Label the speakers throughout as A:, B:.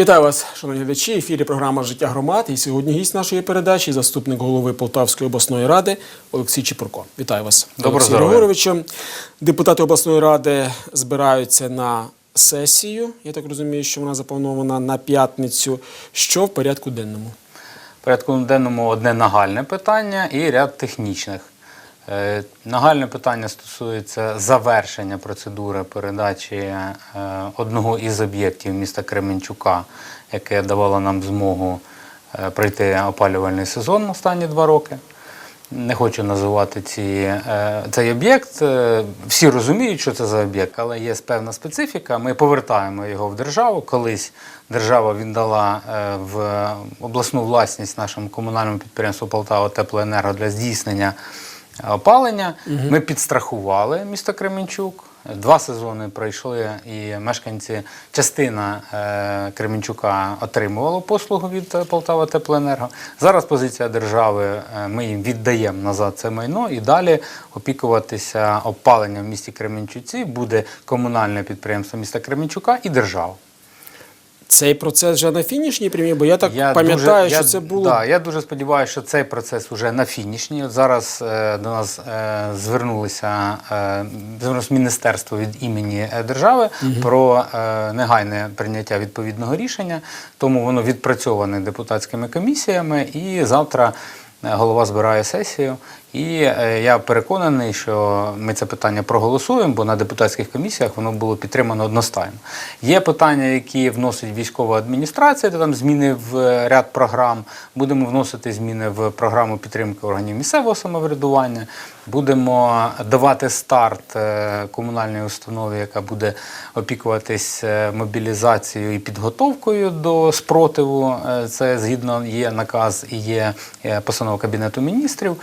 A: Вітаю вас, шановні глядачі. Ефірі програма Життя громад. І сьогодні гість нашої передачі, заступник голови Полтавської обласної ради Олексій Чепурко. Вітаю вас,
B: Доброго
A: Олексій. Григоровичу. Депутати обласної ради збираються на сесію. Я так розумію, що вона запланована на п'ятницю. Що в порядку денному?
B: В порядку денному одне нагальне питання і ряд технічних. Е, Нагальне питання стосується завершення процедури передачі е, одного із об'єктів міста Кременчука, яке давало нам змогу е, пройти опалювальний сезон останні два роки. Не хочу називати ці, цей об'єкт. Всі розуміють, що це за об'єкт, але є певна специфіка. Ми повертаємо його в державу. Колись держава віддала в обласну власність нашому комунальному підприємству Полтава Теплоенерго для здійснення опалення. Ми підстрахували місто Кременчук. Два сезони пройшли, і мешканці, частина е, Кременчука отримувала послугу від е, Полтава Теплоенерго. Зараз позиція держави, е, ми їм віддаємо назад це майно і далі опікуватися опаленням в місті Кременчуці буде комунальне підприємство міста Кременчука і держава.
A: Цей процес вже на фінішній прямі, бо я так
B: Я
A: пам'ятаю,
B: дуже-
A: що
B: я-
A: це було
B: Да, я дуже сподіваюся, що цей процес вже на фінішній. От зараз е, до нас е, звернулися е, звернулося міністерство від імені е, держави про е, негайне прийняття відповідного рішення. Тому воно відпрацьоване депутатськими комісіями. І завтра е, голова збирає сесію. І е, я переконаний, що ми це питання проголосуємо, бо на депутатських комісіях воно було підтримано одностайно. Є питання, які вносить військова адміністрація, де там зміни в е, ряд програм. Будемо вносити зміни в програму підтримки органів місцевого самоврядування. Будемо давати старт е, комунальній установі, яка буде опікуватись е, мобілізацією і підготовкою до спротиву. Е, Це згідно є наказ і є постанова Кабінету міністрів.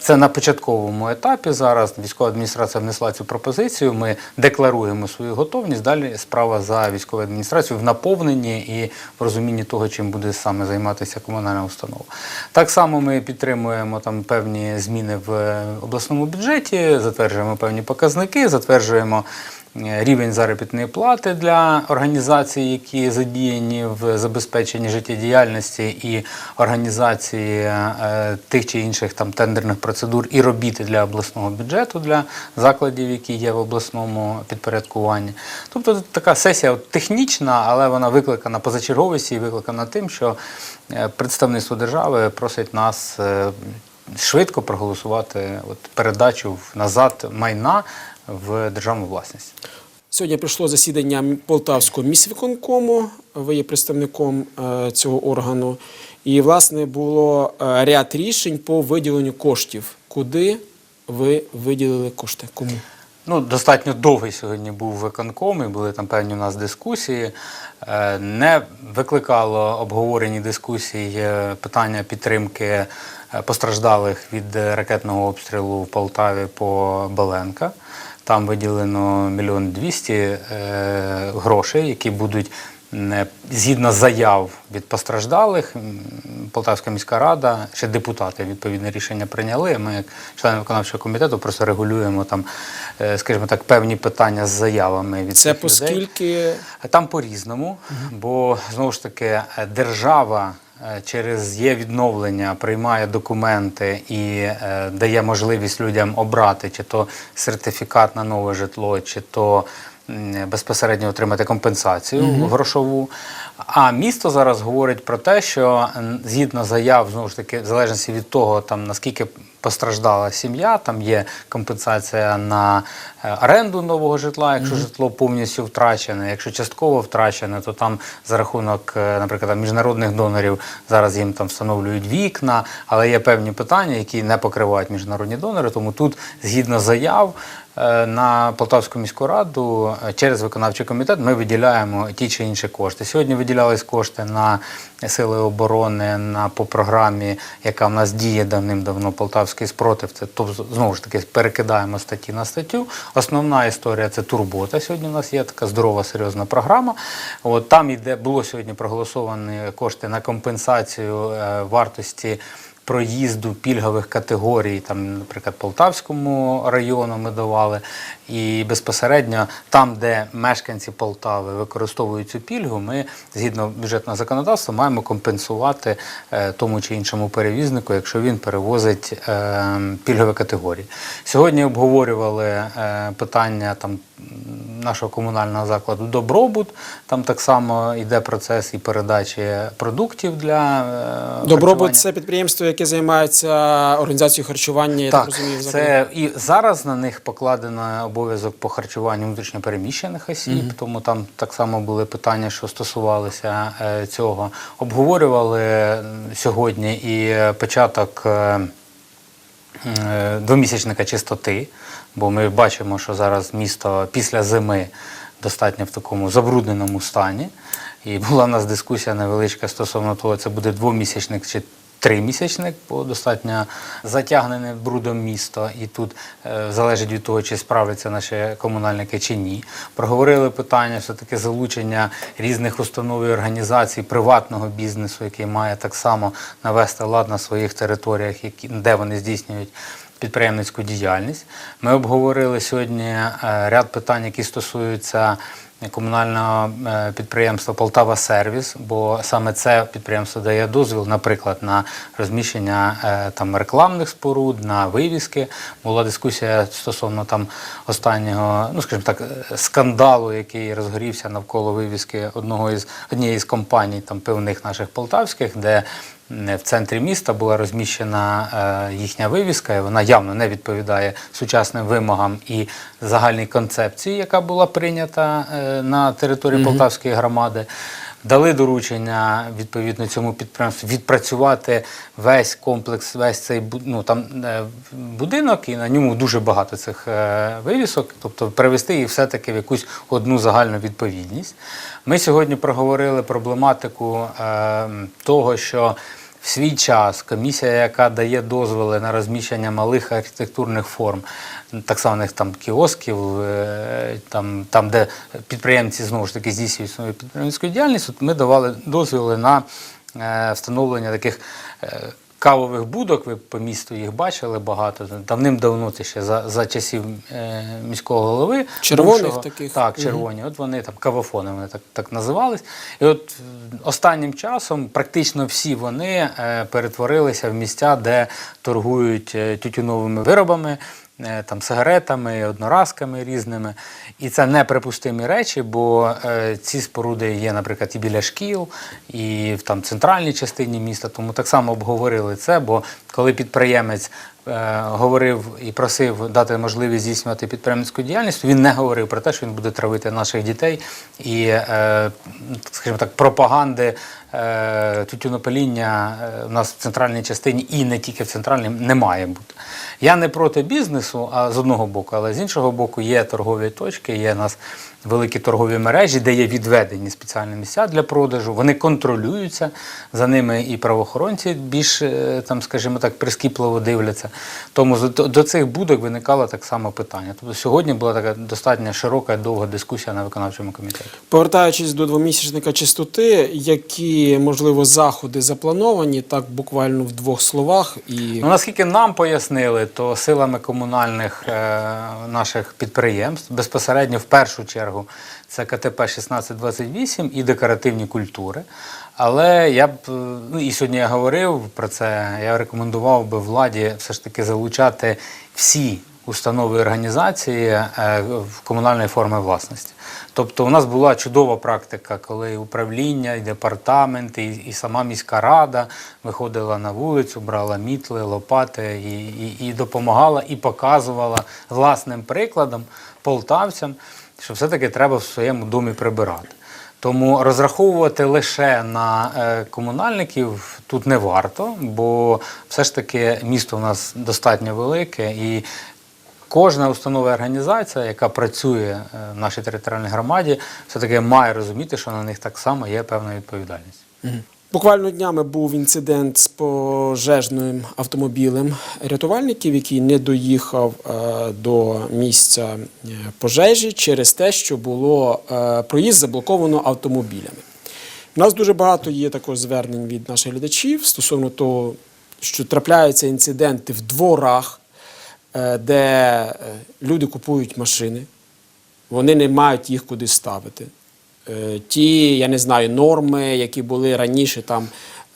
B: Це на початковому етапі зараз. Військова адміністрація внесла цю пропозицію. Ми декларуємо свою готовність. Далі справа за військовою адміністрацією в наповненні і в розумінні того, чим буде саме займатися комунальна установа. Так само ми підтримуємо там певні зміни в обласному бюджеті, затверджуємо певні показники, затверджуємо. е, Рівень заробітної плати для організацій, які задіяні в забезпеченні життєдіяльності і організації е, тих чи інших там тендерних процедур і робіт для обласного бюджету для закладів, які є в обласному підпорядкуванні. Тобто така сесія технічна, але вона викликана позачерговості і викликана тим, що е, представництво держави просить нас е, швидко проголосувати от, передачу назад майна в державну власність.
A: Сьогодні прийшло засідання Полтавського міськвиконкому. Ви є представником е, цього органу. І, власне, було е, ряд рішень по виділенню коштів. Куди ви виділили кошти? Кому?
B: Ну, достатньо довгий сьогодні був виконком, і були там певні у нас дискусії. Е, Не викликало обговорені дискусії е, питання підтримки е, постраждалих від ракетного обстрілу в Полтаві по Баленка. Там виділено мільйон двісті грошей, які будуть згідно заяв від постраждалих. Полтавська міська рада, ще депутати відповідне рішення прийняли. Ми, як члени виконавчого комітету, просто регулюємо там, е, скажімо так, певні питання з заявами від
A: Це
B: цих людей. Там по-різному, бо знову ж таки е, держава е, через є відновлення приймає документи і е, дає можливість людям обрати чи то сертифікат на нове житло, чи то безпосередньо отримати компенсацію грошову. А місто зараз говорить про те, що згідно заяв, знову ж таки, в залежності від того, там наскільки постраждала сім'я, там є компенсація на е, оренду нового житла, якщо житло повністю втрачене. Якщо частково втрачене, то там за рахунок, е, наприклад, там, міжнародних донорів зараз їм там встановлюють вікна, але є певні питання, які не покривають міжнародні донори. Тому тут, згідно заяв, е, на Полтавську міську раду е, через виконавчий комітет ми виділяємо ті чи інші кошти. Сьогодні виділялись кошти на сили оборони на по програмі, яка в нас діє давним-давно Полтавський спротив. Це тобто знову ж таки перекидаємо статті на статтю. Основна історія це турбота. Сьогодні у нас є така здорова, серйозна програма. От там іде було сьогодні проголосовані кошти на компенсацію е, вартості проїзду пільгових категорій, там, наприклад, Полтавському району ми давали. І безпосередньо там, де мешканці Полтави використовують цю пільгу, ми згідно бюджетного законодавства маємо компенсувати е, тому чи іншому перевізнику, якщо він перевозить е, пільгові категорії. Сьогодні обговорювали е, питання там нашого комунального закладу Добробут. Там так само йде процес і передачі продуктів для
A: Добробут це підприємство, яке займається організацією харчування, я так,
B: Так,
A: розумію,
B: це і зараз на них покладено обов'язок по харчуванню внутрішньопереміщених осіб, тому там так само були питання, що стосувалися е, цього. Обговорювали сьогодні і початок. е, е, Двомісячника чистоти, бо ми бачимо, що зараз місто після зими достатньо в такому забрудненому стані. І була в нас дискусія невеличка стосовно того, це буде двомісячник чи тримісячник, бо достатньо затягнене брудом місто, і тут е, залежить від того, чи справляться наші комунальники чи ні. Проговорили питання все-таки залучення різних установ і організацій приватного бізнесу, який має так само навести лад на своїх територіях, які, де вони здійснюють підприємницьку діяльність. Ми обговорили сьогодні е, ряд питань, які стосуються комунального е, підприємства Полтава Сервіс, бо саме це підприємство дає дозвіл, наприклад, на розміщення е, там рекламних споруд, на вивіски. Була дискусія стосовно там останнього, ну скажімо так, скандалу, який розгорівся навколо вивіски одного із однієї з компаній там пивних наших полтавських, де в центрі міста була розміщена е, їхня вивіска, і вона явно не відповідає сучасним вимогам і загальній концепції, яка була прийнята е, на території Полтавської громади. Дали доручення відповідно цьому підприємству відпрацювати весь комплекс, весь цей ну, там, е, будинок, і на ньому дуже багато цих е, вивісок, тобто перевести їх все-таки в якусь одну загальну відповідність. Ми сьогодні проговорили проблематику е, того, що в свій час комісія, яка дає дозволи на розміщення малих архітектурних форм, так званих там кіосків, е, там, там де підприємці знову ж таки здійснюють свою підприємницьку діяльність, от ми давали дозволи на е, встановлення таких. Кавових будок, ви по місту їх бачили багато. Давним-давно це ще за, за часів е, міського голови.
A: Червоних
B: бувшого.
A: таких?
B: Так, червоні. От вони там кавофони, вони так, так називались. І от е, останнім часом практично всі вони е, перетворилися в місця, де торгують е, тютюновими виробами. Е, Там сигаретами, одноразками різними, і це неприпустимі речі, бо е, ці споруди є, наприклад, і біля шкіл, і в там центральній частині міста. Тому так само обговорили це. Бо коли підприємець е, говорив і просив дати можливість здійснювати підприємницьку діяльність, він не говорив про те, що він буде травити наших дітей і, е, скажімо так, пропаганди тютюнопаління е, у нас в центральній частині і не тільки в центральній не має бути. Я не проти бізнесу, а з одного боку, але з іншого боку, є торгові точки, є у нас великі торгові мережі, де є відведені спеціальні місця для продажу. Вони контролюються, за ними і правоохоронці більш, е, там, скажімо так, прискіпливо дивляться. Тому до, до цих будок виникало так само питання. Тобто сьогодні була така достатньо широка і довга дискусія на виконавчому комітеті.
A: Повертаючись до двомісячника чистоти, які можливо заходи заплановані, так буквально в двох словах і
B: Ну, наскільки нам пояснили, то силами комунальних е, наших підприємств безпосередньо в першу чергу це КТП 1628 і декоративні культури. Але я б е, ну і сьогодні я говорив про це. Я рекомендував би владі все ж таки залучати всі установи і організації е, в комунальної форми власності. Тобто, у нас була чудова практика, коли управління, і департамент, і, і сама міська рада виходила на вулицю, брала мітли, лопати і, і, і допомагала, і показувала власним прикладом полтавцям, що все-таки треба в своєму домі прибирати. Тому розраховувати лише на е, комунальників тут не варто, бо все ж таки місто у нас достатньо велике і кожна установа і організація, яка працює е, в нашій територіальній громаді, все-таки має розуміти, що на них так само є певна відповідальність.
A: Буквально днями був інцидент з пожежним автомобілем рятувальників, який не доїхав е, до місця е, пожежі через те, що було е, проїзд заблоковано автомобілями. У нас дуже багато є також звернень від наших глядачів стосовно того, що трапляються інциденти в дворах, де люди купують машини, вони не мають їх куди ставити. Е, Ті, я не знаю, норми, які були раніше там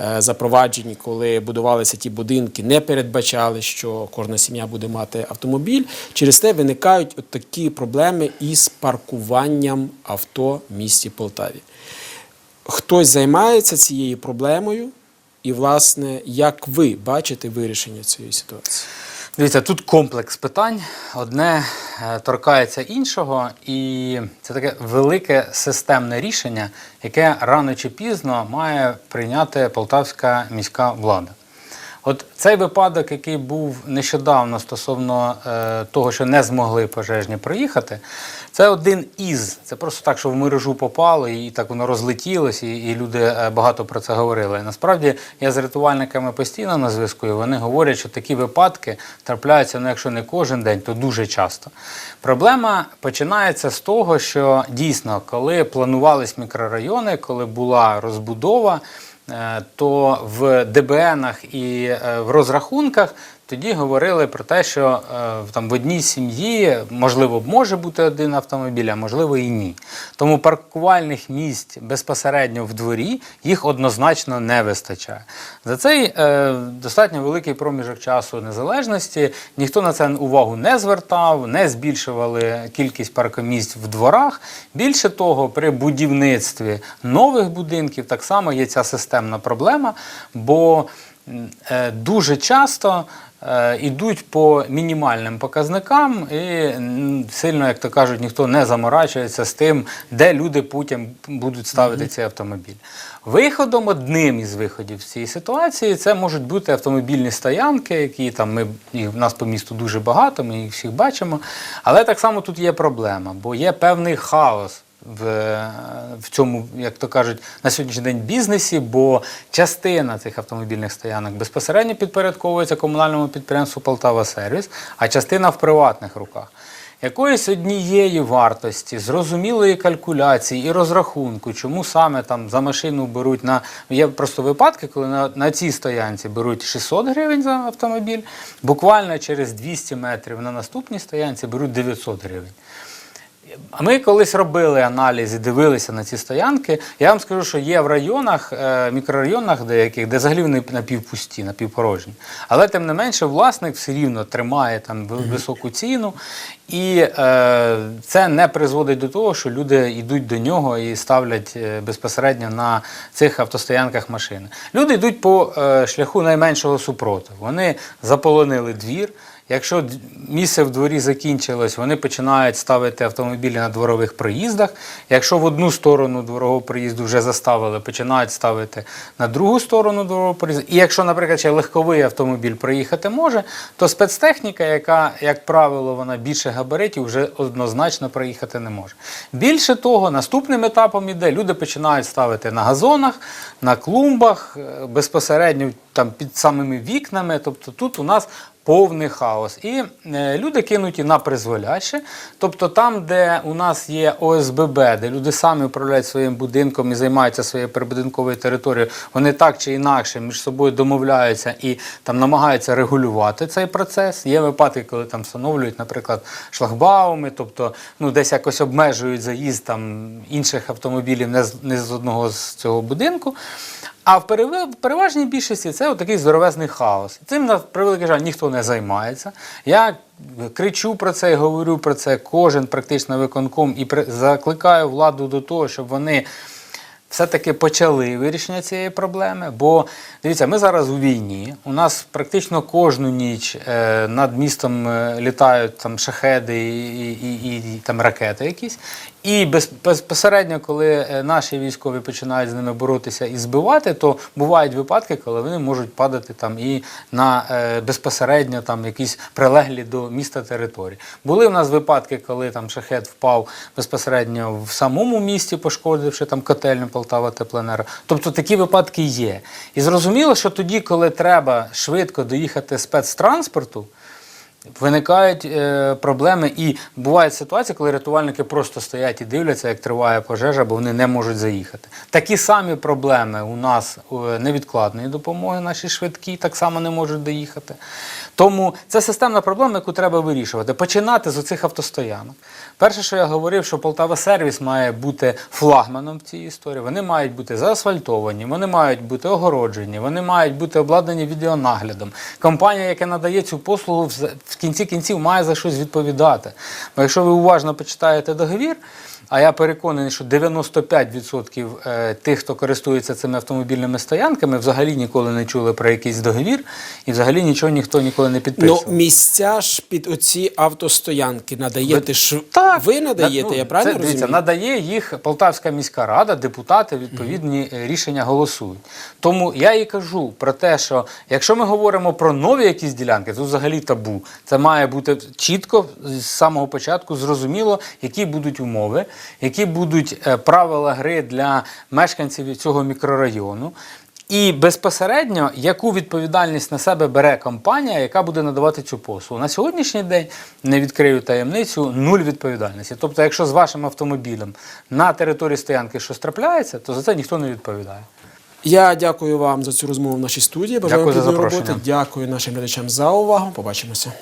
A: е, запроваджені, коли будувалися ті будинки, не передбачали, що кожна сім'я буде мати автомобіль. Через те виникають от такі проблеми із паркуванням авто в місті Полтаві. Хтось займається цією проблемою, і, власне, як ви бачите вирішення цієї ситуації?
B: Дивіться, тут комплекс питань. Одне е, торкається іншого, і це таке велике системне рішення, яке рано чи пізно має прийняти полтавська міська влада. От цей випадок, який був нещодавно стосовно е, того, що не змогли пожежні проїхати, це один із. Це просто так, що в мережу попало, і так воно розлетілося, і, і люди е, багато про це говорили. Насправді я з рятувальниками постійно на зв'язку, і вони говорять, що такі випадки трапляються, ну якщо не кожен день, то дуже часто. Проблема починається з того, що дійсно, коли планувались мікрорайони, коли була розбудова. Е, то в ДБНах і е, в розрахунках тоді говорили про те, що е, там в одній сім'ї можливо може бути один автомобіль, а можливо і ні. Тому паркувальних місць безпосередньо в дворі їх однозначно не вистачає. За цей е, достатньо великий проміжок часу незалежності ніхто на це увагу не звертав, не збільшували кількість паркомісць в дворах. Більше того, при будівництві нових будинків так само є ця системна проблема, бо е, дуже часто е, йдуть по мінімальним показникам, і сильно, як то кажуть, ніхто не заморачується з тим, де люди потім будуть ставити цей автомобіль. Виходом, одним із виходів з цієї ситуації, це можуть бути автомобільні стоянки, які там ми їх в нас по місту дуже багато, ми їх всіх бачимо. Але так само тут є проблема, бо є певний хаос в, в цьому, як то кажуть, на сьогоднішній день бізнесі, бо частина цих автомобільних стоянок безпосередньо підпорядковується комунальному підприємству Полтава Сервіс, а частина в приватних руках. Якоїсь однієї вартості, зрозумілої калькуляції і розрахунку, чому саме там за машину беруть на є просто випадки, коли на, на цій стоянці беруть 600 гривень за автомобіль, буквально через 200 метрів на наступній стоянці беруть 900 гривень. Ми колись робили аналіз і дивилися на ці стоянки. Я вам скажу, що є в районах, е, мікрорайонах деяких, де взагалі вони напівпусті, напівпорожні. Але тим не менше, власник все рівно тримає там високу ціну, і е, це не призводить до того, що люди йдуть до нього і ставлять е, безпосередньо на цих автостоянках машини. Люди йдуть по е, шляху найменшого супротиву. Вони заполонили двір. Якщо місце в дворі закінчилось, вони починають ставити автомобілі на дворових проїздах. Якщо в одну сторону дворового проїзду вже заставили, починають ставити на другу сторону дворового проїзду. І якщо, наприклад, ще легковий автомобіль проїхати може, то спецтехніка, яка, як правило, вона більше габаритів, вже однозначно проїхати не може. Більше того, наступним етапом іде, люди починають ставити на газонах, на клумбах, е, безпосередньо там під самими вікнами. Тобто тут у нас повний хаос. І е, люди кинуті на призволяще. Тобто там, де у нас є ОСББ, де люди самі управляють своїм будинком і займаються своєю прибудинковою територією, вони так чи інакше між собою домовляються і там намагаються регулювати цей процес. Є випадки, коли там встановлюють, наприклад, шлагбауми, тобто ну, десь якось обмежують заїзд там інших автомобілів не з, не з одного з цього будинку. А в переважній більшості це такий здоровезний хаос. Цим на превеликий жаль ніхто не займається. Я кричу про це і говорю про це кожен практично виконком і закликаю владу до того, щоб вони все-таки почали вирішення цієї проблеми. Бо дивіться, ми зараз у війні. У нас практично кожну ніч е, над містом е, літають там шахеди і, і, і, і там ракети якісь. І безпосередньо, коли е, наші військові починають з ними боротися і збивати, то бувають випадки, коли вони можуть падати там і на е, безпосередньо там якісь прилеглі до міста території. Були в нас випадки, коли там шахет впав безпосередньо в самому місті, пошкодивши там котельню Полтава Теплоенерго. Тобто такі випадки є. І зрозуміло, що тоді, коли треба швидко доїхати спецтранспорту, Виникають е, проблеми, і бувають ситуації, коли рятувальники просто стоять і дивляться, як триває пожежа, бо вони не можуть заїхати. Такі самі проблеми у нас е, невідкладної допомоги, наші швидкі так само не можуть доїхати. Тому це системна проблема, яку треба вирішувати. Починати з оцих автостоянок. Перше, що я говорив, що Полтава сервіс має бути флагманом цій історії. Вони мають бути заасфальтовані, вони мають бути огороджені, вони мають бути обладнані відеонаглядом. Компанія, яка надає цю послугу, в кінці кінців має за щось відповідати. Бо якщо ви уважно почитаєте договір, а я переконаний, що 95% е, тих, хто користується цими автомобільними стоянками, взагалі ніколи не чули про якийсь договір, і взагалі нічого ніхто ніколи не
A: Ну, місця ж під оці автостоянки надаєте ж.
B: Так,
A: Ви надаєте,
B: Ну,
A: я правильно
B: це, дивіться, надає їх Полтавська міська рада, депутати відповідні е, рішення голосують. Тому я і кажу про те, що якщо ми говоримо про нові якісь ділянки, то взагалі табу. Це має бути чітко з самого початку зрозуміло, які будуть умови, які будуть е, правила гри для мешканців цього мікрорайону. І безпосередньо, яку відповідальність на себе бере компанія, яка буде надавати цю послугу. На сьогоднішній день не відкрию таємницю, нуль відповідальності. Тобто, якщо з вашим автомобілем на території стоянки щось трапляється, то за це ніхто не відповідає.
A: Я дякую вам за цю розмову в нашій студії. Бажаю
B: Дякую за запрошення.
A: роботи. Дякую нашим глядачам за увагу. Побачимося.